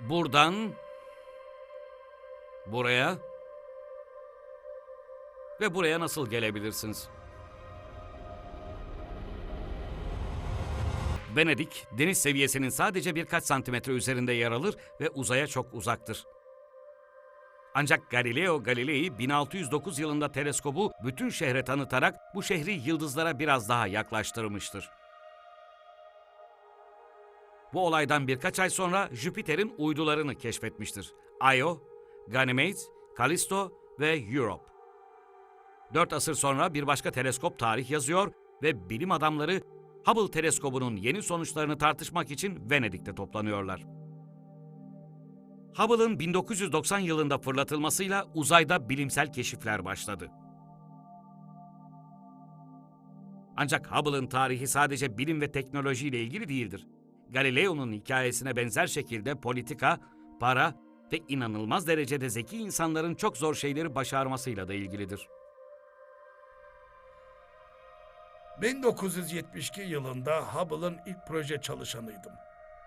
Buradan buraya ve buraya nasıl gelebilirsiniz? Venedik, deniz seviyesinin sadece birkaç santimetre üzerinde yer alır ve uzaya çok uzaktır. Ancak Galileo Galilei 1609 yılında teleskobu bütün şehre tanıtarak bu şehri yıldızlara biraz daha yaklaştırmıştır. Bu olaydan birkaç ay sonra Jüpiter'in uydularını keşfetmiştir. Io, Ganymede, Callisto ve Europe. Dört asır sonra bir başka teleskop tarih yazıyor ve bilim adamları Hubble teleskobunun yeni sonuçlarını tartışmak için Venedik'te toplanıyorlar. Hubble'ın 1990 yılında fırlatılmasıyla uzayda bilimsel keşifler başladı. Ancak Hubble'ın tarihi sadece bilim ve teknoloji ile ilgili değildir. Galileo'nun hikayesine benzer şekilde politika, para ve inanılmaz derecede zeki insanların çok zor şeyleri başarmasıyla da ilgilidir. 1972 yılında Hubble'ın ilk proje çalışanıydım.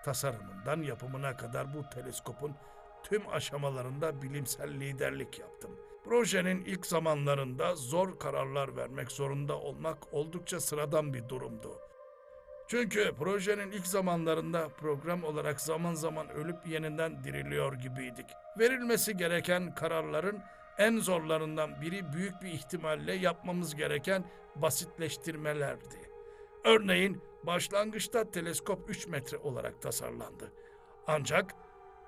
Tasarımından yapımına kadar bu teleskopun tüm aşamalarında bilimsel liderlik yaptım. Projenin ilk zamanlarında zor kararlar vermek zorunda olmak oldukça sıradan bir durumdu. Çünkü projenin ilk zamanlarında program olarak zaman zaman ölüp yeniden diriliyor gibiydik. Verilmesi gereken kararların en zorlarından biri büyük bir ihtimalle yapmamız gereken basitleştirmelerdi. Örneğin başlangıçta teleskop 3 metre olarak tasarlandı. Ancak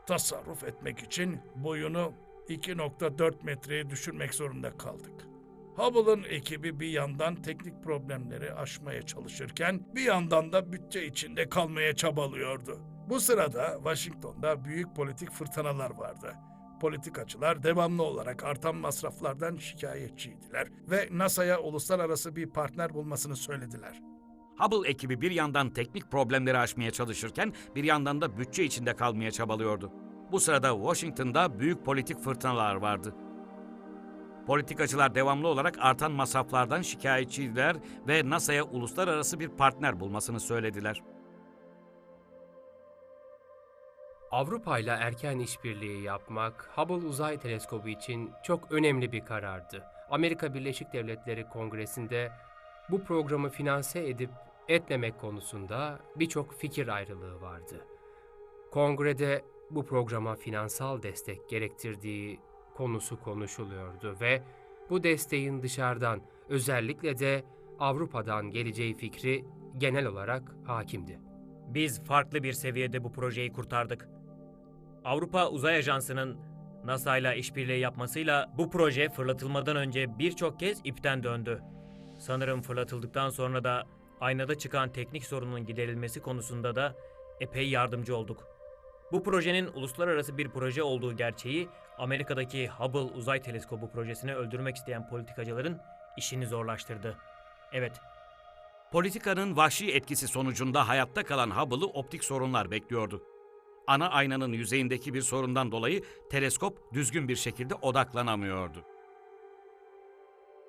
tasarruf etmek için boyunu 2.4 metreye düşürmek zorunda kaldık. Hubble'ın ekibi bir yandan teknik problemleri aşmaya çalışırken bir yandan da bütçe içinde kalmaya çabalıyordu. Bu sırada Washington'da büyük politik fırtınalar vardı. Politikacılar devamlı olarak artan masraflardan şikayetçiydiler ve NASA'ya uluslararası bir partner bulmasını söylediler. Hubble ekibi bir yandan teknik problemleri aşmaya çalışırken bir yandan da bütçe içinde kalmaya çabalıyordu. Bu sırada Washington'da büyük politik fırtınalar vardı. Politikacılar devamlı olarak artan masraflardan şikayetçiydiler ve NASA'ya uluslararası bir partner bulmasını söylediler. Avrupa ile erken işbirliği yapmak Hubble Uzay Teleskobu için çok önemli bir karardı. Amerika Birleşik Devletleri Kongresi'nde bu programı finanse edip etmemek konusunda birçok fikir ayrılığı vardı. Kongrede bu programa finansal destek gerektirdiği konusu konuşuluyordu ve bu desteğin dışarıdan özellikle de Avrupa'dan geleceği fikri genel olarak hakimdi. Biz farklı bir seviyede bu projeyi kurtardık. Avrupa Uzay Ajansı'nın NASA ile işbirliği yapmasıyla bu proje fırlatılmadan önce birçok kez ipten döndü. Sanırım fırlatıldıktan sonra da aynada çıkan teknik sorunun giderilmesi konusunda da epey yardımcı olduk. Bu projenin uluslararası bir proje olduğu gerçeği Amerika'daki Hubble Uzay Teleskobu projesini öldürmek isteyen politikacıların işini zorlaştırdı. Evet, Politikanın vahşi etkisi sonucunda hayatta kalan Hubble'ı optik sorunlar bekliyordu. Ana aynanın yüzeyindeki bir sorundan dolayı teleskop düzgün bir şekilde odaklanamıyordu.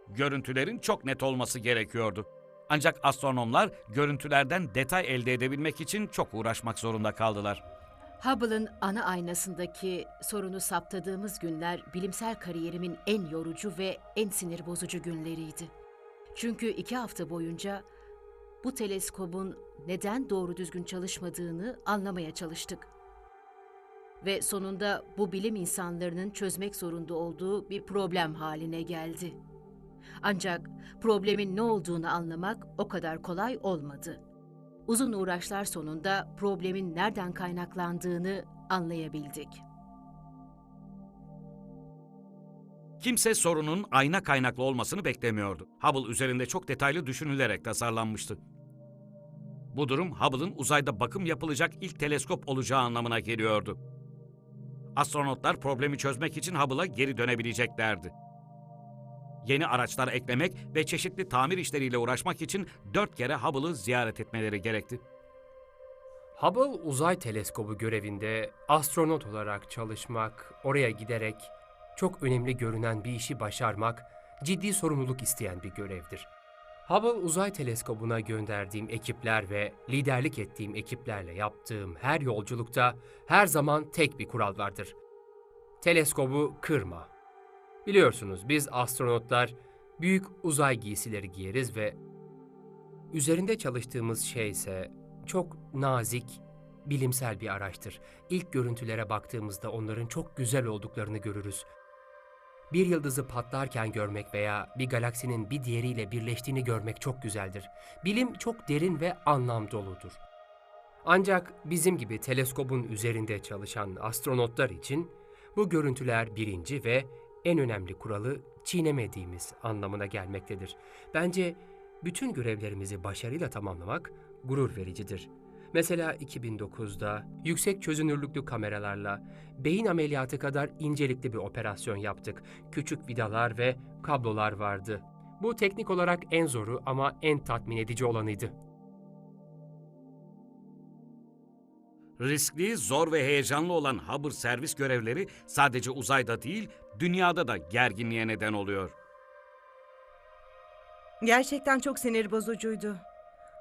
Görüntülerin çok net olması gerekiyordu. Ancak astronomlar görüntülerden detay elde edebilmek için çok uğraşmak zorunda kaldılar. Hubble'ın ana aynasındaki sorunu saptadığımız günler bilimsel kariyerimin en yorucu ve en sinir bozucu günleriydi. Çünkü iki hafta boyunca bu teleskobun neden doğru düzgün çalışmadığını anlamaya çalıştık. Ve sonunda bu bilim insanlarının çözmek zorunda olduğu bir problem haline geldi. Ancak problemin ne olduğunu anlamak o kadar kolay olmadı. Uzun uğraşlar sonunda problemin nereden kaynaklandığını anlayabildik. Kimse sorunun ayna kaynaklı olmasını beklemiyordu. Hubble üzerinde çok detaylı düşünülerek tasarlanmıştı. Bu durum Hubble'ın uzayda bakım yapılacak ilk teleskop olacağı anlamına geliyordu. Astronotlar problemi çözmek için Hubble'a geri dönebileceklerdi. Yeni araçlar eklemek ve çeşitli tamir işleriyle uğraşmak için dört kere Hubble'ı ziyaret etmeleri gerekti. Hubble Uzay Teleskobu görevinde astronot olarak çalışmak, oraya giderek çok önemli görünen bir işi başarmak ciddi sorumluluk isteyen bir görevdir. Hubble Uzay Teleskobu'na gönderdiğim ekipler ve liderlik ettiğim ekiplerle yaptığım her yolculukta her zaman tek bir kural vardır. Teleskobu kırma. Biliyorsunuz biz astronotlar büyük uzay giysileri giyeriz ve üzerinde çalıştığımız şey ise çok nazik, bilimsel bir araçtır. İlk görüntülere baktığımızda onların çok güzel olduklarını görürüz. Bir yıldızı patlarken görmek veya bir galaksinin bir diğeriyle birleştiğini görmek çok güzeldir. Bilim çok derin ve anlam doludur. Ancak bizim gibi teleskobun üzerinde çalışan astronotlar için bu görüntüler birinci ve en önemli kuralı çiğnemediğimiz anlamına gelmektedir. Bence bütün görevlerimizi başarıyla tamamlamak gurur vericidir. Mesela 2009'da yüksek çözünürlüklü kameralarla beyin ameliyatı kadar incelikli bir operasyon yaptık. Küçük vidalar ve kablolar vardı. Bu teknik olarak en zoru ama en tatmin edici olanıydı. Riskli, zor ve heyecanlı olan Hubble servis görevleri sadece uzayda değil, dünyada da gerginliğe neden oluyor. Gerçekten çok sinir bozucuydu.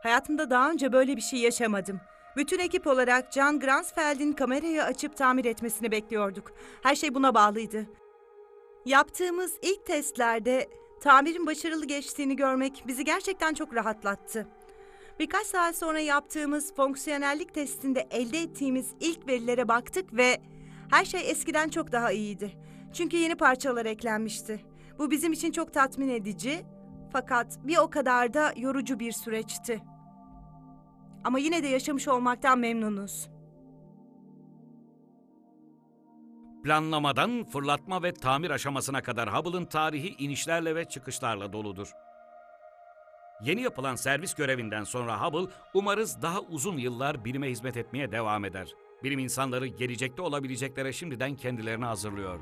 Hayatımda daha önce böyle bir şey yaşamadım. Bütün ekip olarak John Gransfeld'in kamerayı açıp tamir etmesini bekliyorduk. Her şey buna bağlıydı. Yaptığımız ilk testlerde tamirin başarılı geçtiğini görmek bizi gerçekten çok rahatlattı. Birkaç saat sonra yaptığımız fonksiyonellik testinde elde ettiğimiz ilk verilere baktık ve her şey eskiden çok daha iyiydi. Çünkü yeni parçalar eklenmişti. Bu bizim için çok tatmin edici fakat bir o kadar da yorucu bir süreçti. Ama yine de yaşamış olmaktan memnunuz. Planlamadan fırlatma ve tamir aşamasına kadar Hubble'ın tarihi inişlerle ve çıkışlarla doludur. Yeni yapılan servis görevinden sonra Hubble umarız daha uzun yıllar bilime hizmet etmeye devam eder. Bilim insanları gelecekte olabileceklere şimdiden kendilerini hazırlıyor.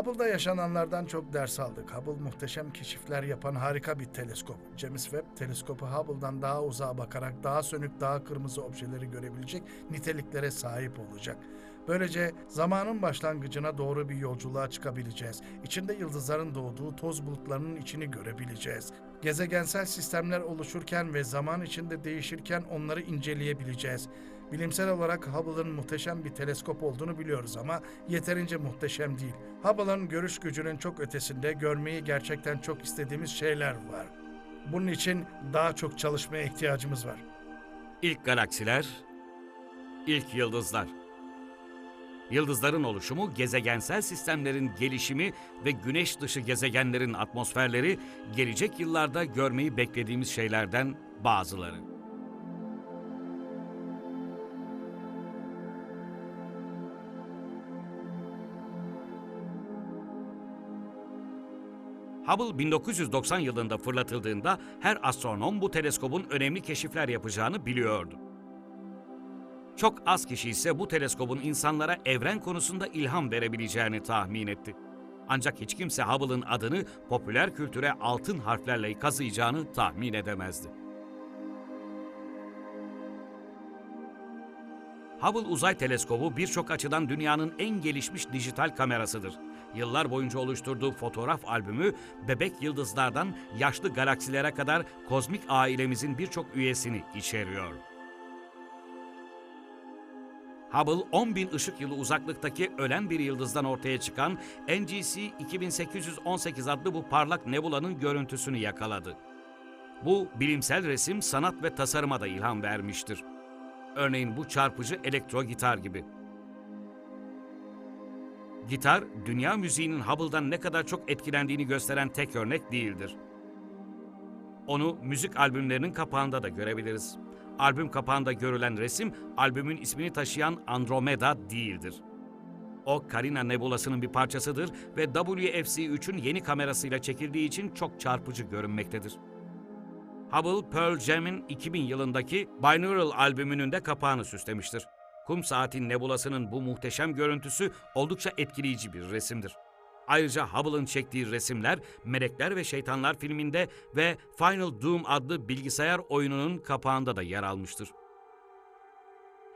Hubble'da yaşananlardan çok ders aldık. Hubble muhteşem keşifler yapan harika bir teleskop. James Webb teleskopu Hubble'dan daha uzağa bakarak daha sönük, daha kırmızı objeleri görebilecek niteliklere sahip olacak. Böylece zamanın başlangıcına doğru bir yolculuğa çıkabileceğiz. İçinde yıldızların doğduğu toz bulutlarının içini görebileceğiz. Gezegensel sistemler oluşurken ve zaman içinde değişirken onları inceleyebileceğiz. Bilimsel olarak Hubble'ın muhteşem bir teleskop olduğunu biliyoruz ama yeterince muhteşem değil. Hubble'ın görüş gücünün çok ötesinde görmeyi gerçekten çok istediğimiz şeyler var. Bunun için daha çok çalışmaya ihtiyacımız var. İlk galaksiler, ilk yıldızlar. Yıldızların oluşumu, gezegensel sistemlerin gelişimi ve güneş dışı gezegenlerin atmosferleri gelecek yıllarda görmeyi beklediğimiz şeylerden bazıları. Hubble 1990 yılında fırlatıldığında her astronom bu teleskobun önemli keşifler yapacağını biliyordu. Çok az kişi ise bu teleskobun insanlara evren konusunda ilham verebileceğini tahmin etti. Ancak hiç kimse Hubble'ın adını popüler kültüre altın harflerle kazıyacağını tahmin edemezdi. Hubble Uzay Teleskobu birçok açıdan dünyanın en gelişmiş dijital kamerasıdır. Yıllar boyunca oluşturduğu fotoğraf albümü bebek yıldızlardan yaşlı galaksilere kadar kozmik ailemizin birçok üyesini içeriyor. Hubble 10 bin ışık yılı uzaklıktaki ölen bir yıldızdan ortaya çıkan NGC 2818 adlı bu parlak nebulanın görüntüsünü yakaladı. Bu bilimsel resim sanat ve tasarıma da ilham vermiştir. Örneğin bu çarpıcı elektro gitar gibi. Gitar, dünya müziğinin Hubble'dan ne kadar çok etkilendiğini gösteren tek örnek değildir. Onu müzik albümlerinin kapağında da görebiliriz. Albüm kapağında görülen resim, albümün ismini taşıyan Andromeda değildir. O, Carina Nebulası'nın bir parçasıdır ve WFC-3'ün yeni kamerasıyla çekildiği için çok çarpıcı görünmektedir. Hubble, Pearl Jam'in 2000 yılındaki Binaural albümünün de kapağını süslemiştir. Kum Saati Nebulası'nın bu muhteşem görüntüsü oldukça etkileyici bir resimdir. Ayrıca Hubble'ın çektiği resimler Melekler ve Şeytanlar filminde ve Final Doom adlı bilgisayar oyununun kapağında da yer almıştır.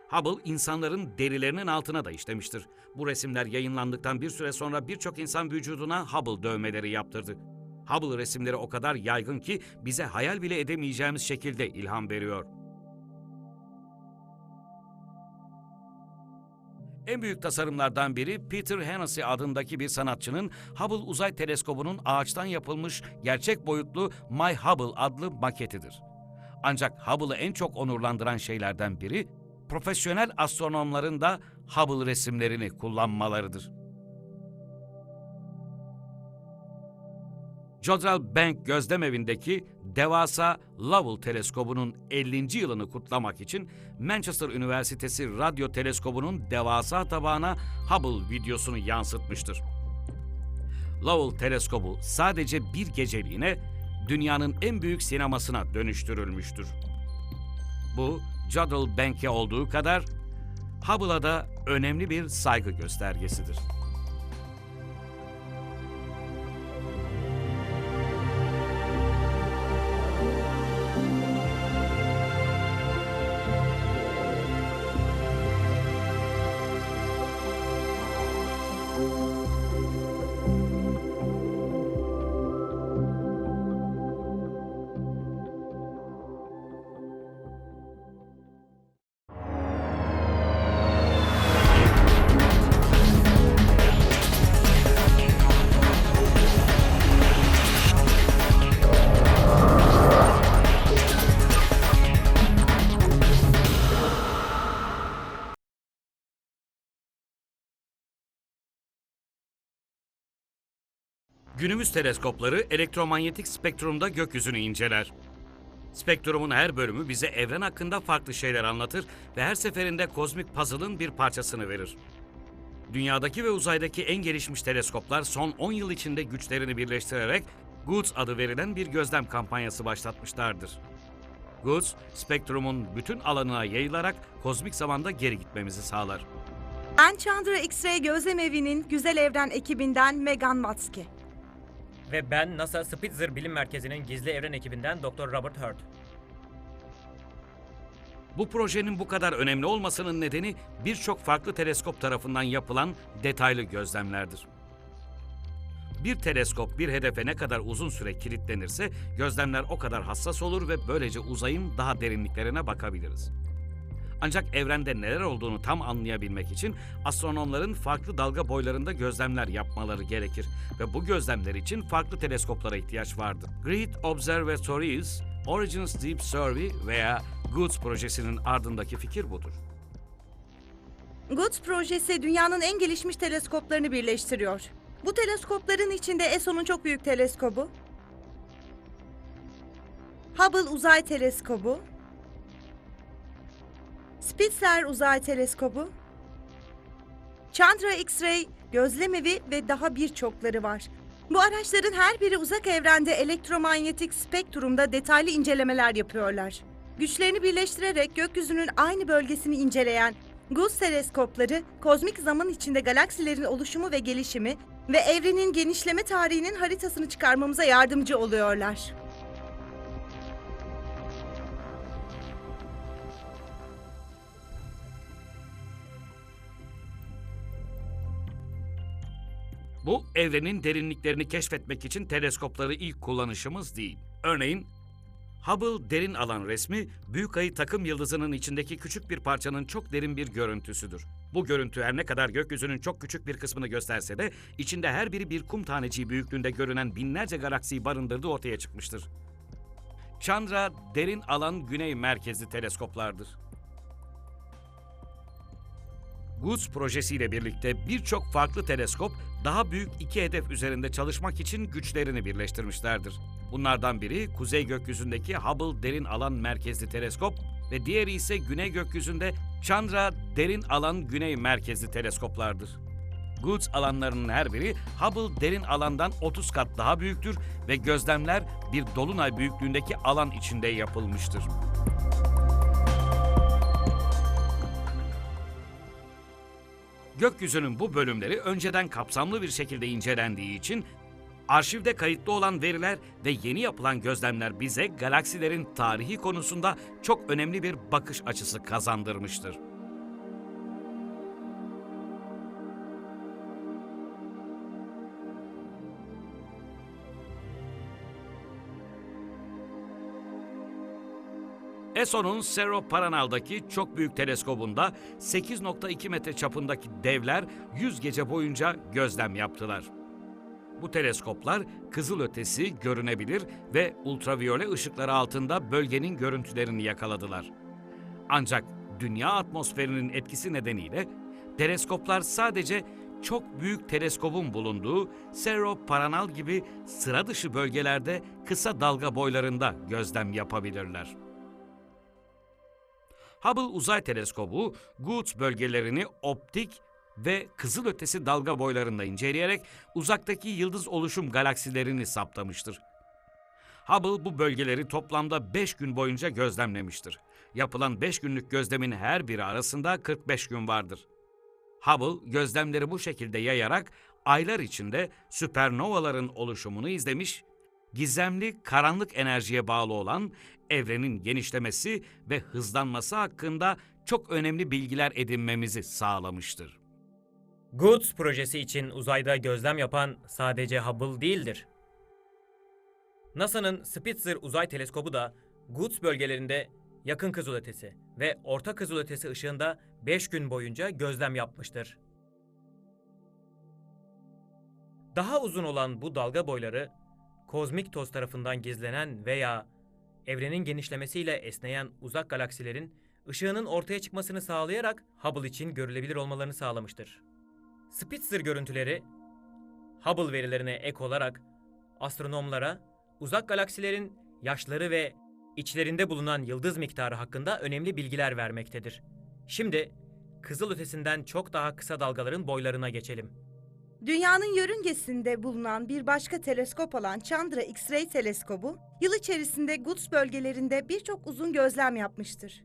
Hubble insanların derilerinin altına da işlemiştir. Bu resimler yayınlandıktan bir süre sonra birçok insan vücuduna Hubble dövmeleri yaptırdı. Hubble resimleri o kadar yaygın ki bize hayal bile edemeyeceğimiz şekilde ilham veriyor. En büyük tasarımlardan biri Peter Hennessy adındaki bir sanatçının Hubble Uzay Teleskobu'nun ağaçtan yapılmış gerçek boyutlu My Hubble adlı maketidir. Ancak Hubble'ı en çok onurlandıran şeylerden biri profesyonel astronomların da Hubble resimlerini kullanmalarıdır. Jodrell Bank gözlemevindeki devasa Lovell teleskobunun 50. yılını kutlamak için Manchester Üniversitesi radyo teleskobunun devasa tabağına Hubble videosunu yansıtmıştır. Lovell teleskobu sadece bir geceliğine dünyanın en büyük sinemasına dönüştürülmüştür. Bu Jodrell Bank'e olduğu kadar Hubble'a da önemli bir saygı göstergesidir. Günümüz teleskopları elektromanyetik spektrumda gökyüzünü inceler. Spektrumun her bölümü bize evren hakkında farklı şeyler anlatır ve her seferinde kozmik puzzle'ın bir parçasını verir. Dünyadaki ve uzaydaki en gelişmiş teleskoplar son 10 yıl içinde güçlerini birleştirerek GOODS adı verilen bir gözlem kampanyası başlatmışlardır. GOODS, spektrumun bütün alanına yayılarak kozmik zamanda geri gitmemizi sağlar. Ben Chandra X-Ray Gözlem Evi'nin Güzel Evren ekibinden Megan Watzke. Ve ben NASA Spitzer Bilim Merkezi'nin gizli evren ekibinden Dr. Robert Hurt. Bu projenin bu kadar önemli olmasının nedeni birçok farklı teleskop tarafından yapılan detaylı gözlemlerdir. Bir teleskop bir hedefe ne kadar uzun süre kilitlenirse gözlemler o kadar hassas olur ve böylece uzayın daha derinliklerine bakabiliriz. Ancak evrende neler olduğunu tam anlayabilmek için astronomların farklı dalga boylarında gözlemler yapmaları gerekir ve bu gözlemler için farklı teleskoplara ihtiyaç vardır. Great Observatories, Origins Deep Survey veya GOODS projesinin ardındaki fikir budur. GOODS projesi dünyanın en gelişmiş teleskoplarını birleştiriyor. Bu teleskopların içinde ESO'nun çok büyük teleskobu, Hubble Uzay Teleskobu, Spitzer Uzay Teleskobu, Chandra X-Ray Gözlemevi ve daha birçokları var. Bu araçların her biri uzak evrende elektromanyetik spektrumda detaylı incelemeler yapıyorlar. Güçlerini birleştirerek gökyüzünün aynı bölgesini inceleyen GOOS teleskopları, kozmik zaman içinde galaksilerin oluşumu ve gelişimi ve evrenin genişleme tarihinin haritasını çıkarmamıza yardımcı oluyorlar. Bu evrenin derinliklerini keşfetmek için teleskopları ilk kullanışımız değil. Örneğin Hubble derin alan resmi büyük ayı takım yıldızının içindeki küçük bir parçanın çok derin bir görüntüsüdür. Bu görüntü her ne kadar gökyüzünün çok küçük bir kısmını gösterse de içinde her biri bir kum taneciği büyüklüğünde görünen binlerce galaksiyi barındırdığı ortaya çıkmıştır. Chandra derin alan güney merkezli teleskoplardır. GOODS projesiyle birlikte birçok farklı teleskop daha büyük iki hedef üzerinde çalışmak için güçlerini birleştirmişlerdir. Bunlardan biri kuzey gökyüzündeki Hubble Derin Alan Merkezli Teleskop ve diğeri ise güney gökyüzünde Chandra Derin Alan Güney Merkezli Teleskoplardır. GOODS alanlarının her biri Hubble derin alandan 30 kat daha büyüktür ve gözlemler bir dolunay büyüklüğündeki alan içinde yapılmıştır. Gökyüzünün bu bölümleri önceden kapsamlı bir şekilde incelendiği için arşivde kayıtlı olan veriler ve yeni yapılan gözlemler bize galaksilerin tarihi konusunda çok önemli bir bakış açısı kazandırmıştır. ESO'nun Cerro Paranal'daki çok büyük teleskobunda 8.2 metre çapındaki devler 100 gece boyunca gözlem yaptılar. Bu teleskoplar kızılötesi, görünebilir ve ultraviyole ışıkları altında bölgenin görüntülerini yakaladılar. Ancak dünya atmosferinin etkisi nedeniyle teleskoplar sadece çok büyük teleskobun bulunduğu Cerro Paranal gibi sıra dışı bölgelerde kısa dalga boylarında gözlem yapabilirler. Hubble Uzay Teleskobu, Good bölgelerini optik ve kızılötesi dalga boylarında inceleyerek uzaktaki yıldız oluşum galaksilerini saptamıştır. Hubble bu bölgeleri toplamda 5 gün boyunca gözlemlemiştir. Yapılan 5 günlük gözlemin her biri arasında 45 gün vardır. Hubble gözlemleri bu şekilde yayarak aylar içinde süpernovaların oluşumunu izlemiş, gizemli karanlık enerjiye bağlı olan evrenin genişlemesi ve hızlanması hakkında çok önemli bilgiler edinmemizi sağlamıştır. GOODS projesi için uzayda gözlem yapan sadece Hubble değildir. NASA'nın Spitzer Uzay Teleskobu da GOODS bölgelerinde yakın kızılötesi ve orta kızılötesi ışığında 5 gün boyunca gözlem yapmıştır. Daha uzun olan bu dalga boyları kozmik toz tarafından gizlenen veya evrenin genişlemesiyle esneyen uzak galaksilerin ışığının ortaya çıkmasını sağlayarak Hubble için görülebilir olmalarını sağlamıştır. Spitzer görüntüleri Hubble verilerine ek olarak astronomlara uzak galaksilerin yaşları ve içlerinde bulunan yıldız miktarı hakkında önemli bilgiler vermektedir. Şimdi kızılötesinden çok daha kısa dalgaların boylarına geçelim. Dünyanın yörüngesinde bulunan bir başka teleskop olan Chandra X-ray teleskobu, yıl içerisinde Guts bölgelerinde birçok uzun gözlem yapmıştır.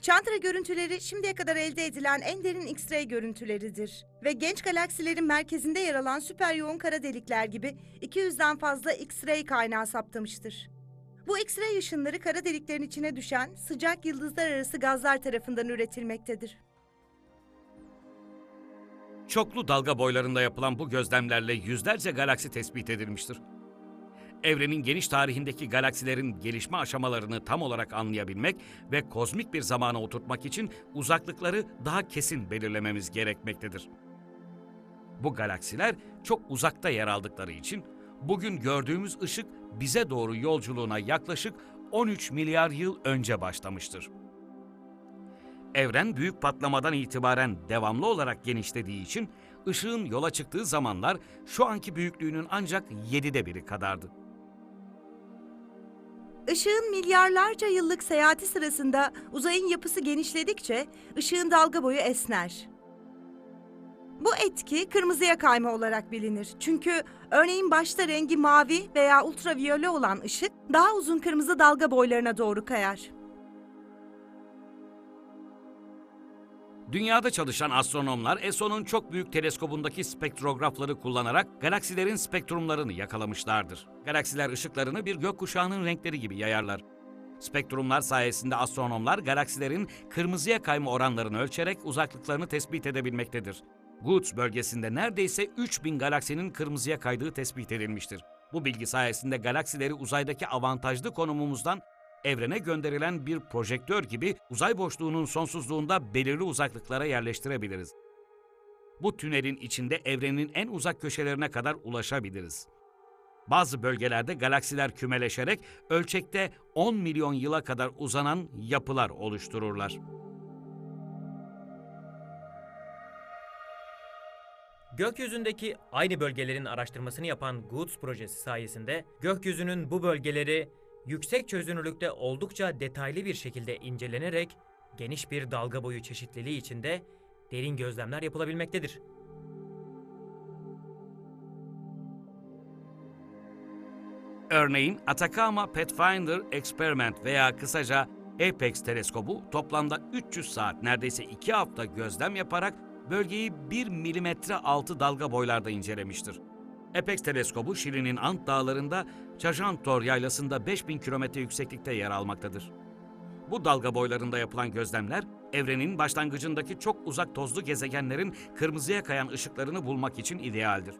Chandra görüntüleri şimdiye kadar elde edilen en derin X-ray görüntüleridir ve genç galaksilerin merkezinde yer alan süper yoğun kara delikler gibi 200'den fazla X-ray kaynağı saptamıştır. Bu X-ray ışınları kara deliklerin içine düşen sıcak yıldızlar arası gazlar tarafından üretilmektedir. Çoklu dalga boylarında yapılan bu gözlemlerle yüzlerce galaksi tespit edilmiştir. Evrenin geniş tarihindeki galaksilerin gelişme aşamalarını tam olarak anlayabilmek ve kozmik bir zamana oturtmak için uzaklıkları daha kesin belirlememiz gerekmektedir. Bu galaksiler çok uzakta yer aldıkları için bugün gördüğümüz ışık bize doğru yolculuğuna yaklaşık 13 milyar yıl önce başlamıştır. Evren büyük patlamadan itibaren devamlı olarak genişlediği için ışığın yola çıktığı zamanlar şu anki büyüklüğünün ancak yedide biri kadardı. Işığın milyarlarca yıllık seyahati sırasında uzayın yapısı genişledikçe ışığın dalga boyu esner. Bu etki kırmızıya kayma olarak bilinir. Çünkü örneğin başta rengi mavi veya ultraviyole olan ışık daha uzun kırmızı dalga boylarına doğru kayar. Dünyada çalışan astronomlar ESO'nun çok büyük teleskobundaki spektrografları kullanarak galaksilerin spektrumlarını yakalamışlardır. Galaksiler ışıklarını bir gökkuşağının renkleri gibi yayarlar. Spektrumlar sayesinde astronomlar galaksilerin kırmızıya kayma oranlarını ölçerek uzaklıklarını tespit edebilmektedir. Good bölgesinde neredeyse 3000 galaksinin kırmızıya kaydığı tespit edilmiştir. Bu bilgi sayesinde galaksileri uzaydaki avantajlı konumumuzdan evrene gönderilen bir projektör gibi uzay boşluğunun sonsuzluğunda belirli uzaklıklara yerleştirebiliriz. Bu tünelin içinde evrenin en uzak köşelerine kadar ulaşabiliriz. Bazı bölgelerde galaksiler kümeleşerek ölçekte 10 milyon yıla kadar uzanan yapılar oluştururlar. Gökyüzündeki aynı bölgelerin araştırmasını yapan GOODS projesi sayesinde gökyüzünün bu bölgeleri yüksek çözünürlükte oldukça detaylı bir şekilde incelenerek geniş bir dalga boyu çeşitliliği içinde derin gözlemler yapılabilmektedir. Örneğin Atacama Pathfinder Experiment veya kısaca APEX teleskobu toplamda 300 saat neredeyse 2 hafta gözlem yaparak bölgeyi 1 milimetre altı dalga boylarda incelemiştir. Apex teleskobu Şili'nin Ant dağlarında Chajantor yaylasında 5000 kilometre yükseklikte yer almaktadır. Bu dalga boylarında yapılan gözlemler, evrenin başlangıcındaki çok uzak tozlu gezegenlerin kırmızıya kayan ışıklarını bulmak için idealdir.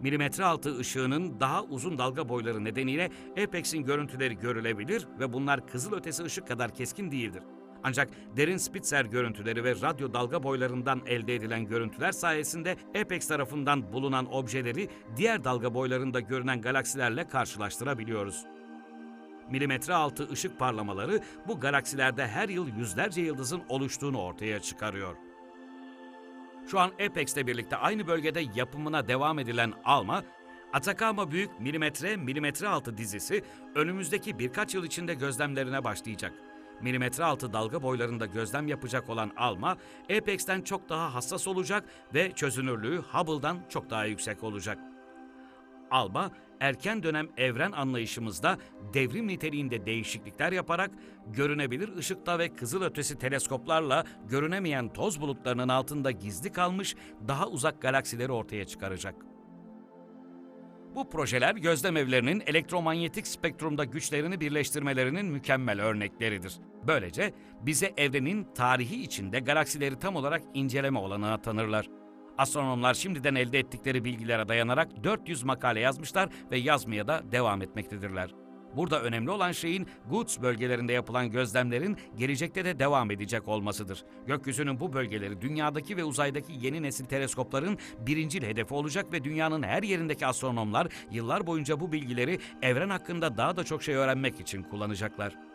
Milimetre altı ışığının daha uzun dalga boyları nedeniyle Apex'in görüntüleri görülebilir ve bunlar kızılötesi ışık kadar keskin değildir. Ancak derin Spitzer görüntüleri ve radyo dalga boylarından elde edilen görüntüler sayesinde Apex tarafından bulunan objeleri diğer dalga boylarında görünen galaksilerle karşılaştırabiliyoruz. Milimetre altı ışık parlamaları bu galaksilerde her yıl yüzlerce yıldızın oluştuğunu ortaya çıkarıyor. Şu an Apex'le birlikte aynı bölgede yapımına devam edilen ALMA, Atacama Büyük Milimetre Milimetre Altı dizisi önümüzdeki birkaç yıl içinde gözlemlerine başlayacak. Milimetre altı dalga boylarında gözlem yapacak olan ALMA, Apex'ten çok daha hassas olacak ve çözünürlüğü Hubble'dan çok daha yüksek olacak. ALMA, erken dönem evren anlayışımızda devrim niteliğinde değişiklikler yaparak görünebilir ışıkta ve kızılötesi teleskoplarla görünemeyen toz bulutlarının altında gizli kalmış daha uzak galaksileri ortaya çıkaracak. Bu projeler gözlem evlerinin elektromanyetik spektrumda güçlerini birleştirmelerinin mükemmel örnekleridir. Böylece bize evrenin tarihi içinde galaksileri tam olarak inceleme olanağı tanırlar. Astronomlar şimdiden elde ettikleri bilgilere dayanarak 400 makale yazmışlar ve yazmaya da devam etmektedirler. Burada önemli olan şeyin Goods bölgelerinde yapılan gözlemlerin gelecekte de devam edecek olmasıdır. Gökyüzünün bu bölgeleri dünyadaki ve uzaydaki yeni nesil teleskopların birincil hedefi olacak ve dünyanın her yerindeki astronomlar yıllar boyunca bu bilgileri evren hakkında daha da çok şey öğrenmek için kullanacaklar.